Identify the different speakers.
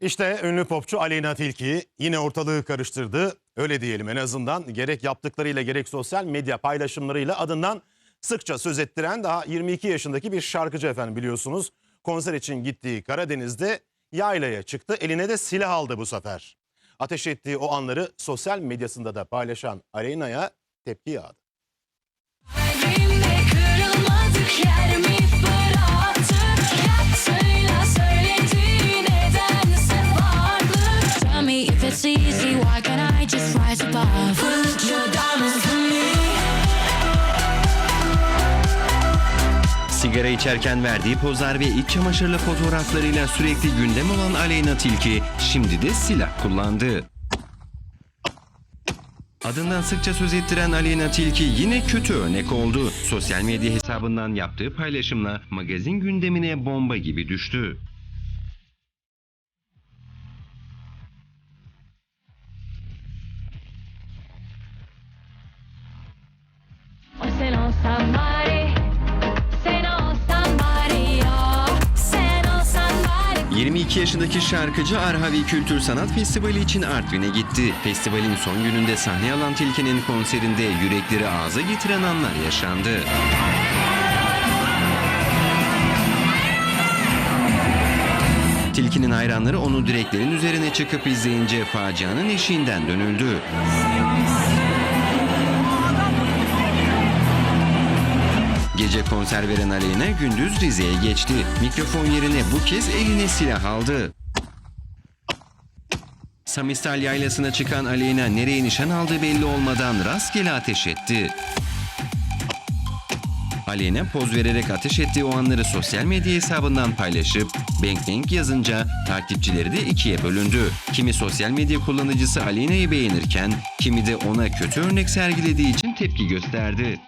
Speaker 1: İşte ünlü popçu Aleyna Tilki yine ortalığı karıştırdı. Öyle diyelim en azından gerek yaptıklarıyla gerek sosyal medya paylaşımlarıyla adından sıkça söz ettiren daha 22 yaşındaki bir şarkıcı efendim biliyorsunuz. Konser için gittiği Karadeniz'de yaylaya çıktı. Eline de silah aldı bu sefer. Ateş ettiği o anları sosyal medyasında da paylaşan Aleyna'ya tepki yağdı.
Speaker 2: Sigara içerken verdiği pozlar ve iç çamaşırlı fotoğraflarıyla sürekli gündem olan Aleyna Tilki şimdi de silah kullandı. Adından sıkça söz ettiren Aleyna Tilki yine kötü örnek oldu. Sosyal medya hesabından yaptığı paylaşımla magazin gündemine bomba gibi düştü. 22 yaşındaki şarkıcı Arhavi Kültür Sanat Festivali için Artvin'e gitti. Festivalin son gününde sahne alan Tilki'nin konserinde yürekleri ağza getiren anlar yaşandı. Tilki'nin hayranları onu direklerin üzerine çıkıp izleyince facianın eşiğinden dönüldü. Konser veren Aleyna gündüz Rize'ye geçti. Mikrofon yerine bu kez eline silah aldı. Samistal yaylasına çıkan Aleyna nereye nişan aldığı belli olmadan rastgele ateş etti. Aleyna poz vererek ateş ettiği o anları sosyal medya hesabından paylaşıp Bang Bang yazınca takipçileri de ikiye bölündü. Kimi sosyal medya kullanıcısı Aleyna'yı beğenirken kimi de ona kötü örnek sergilediği için tepki gösterdi.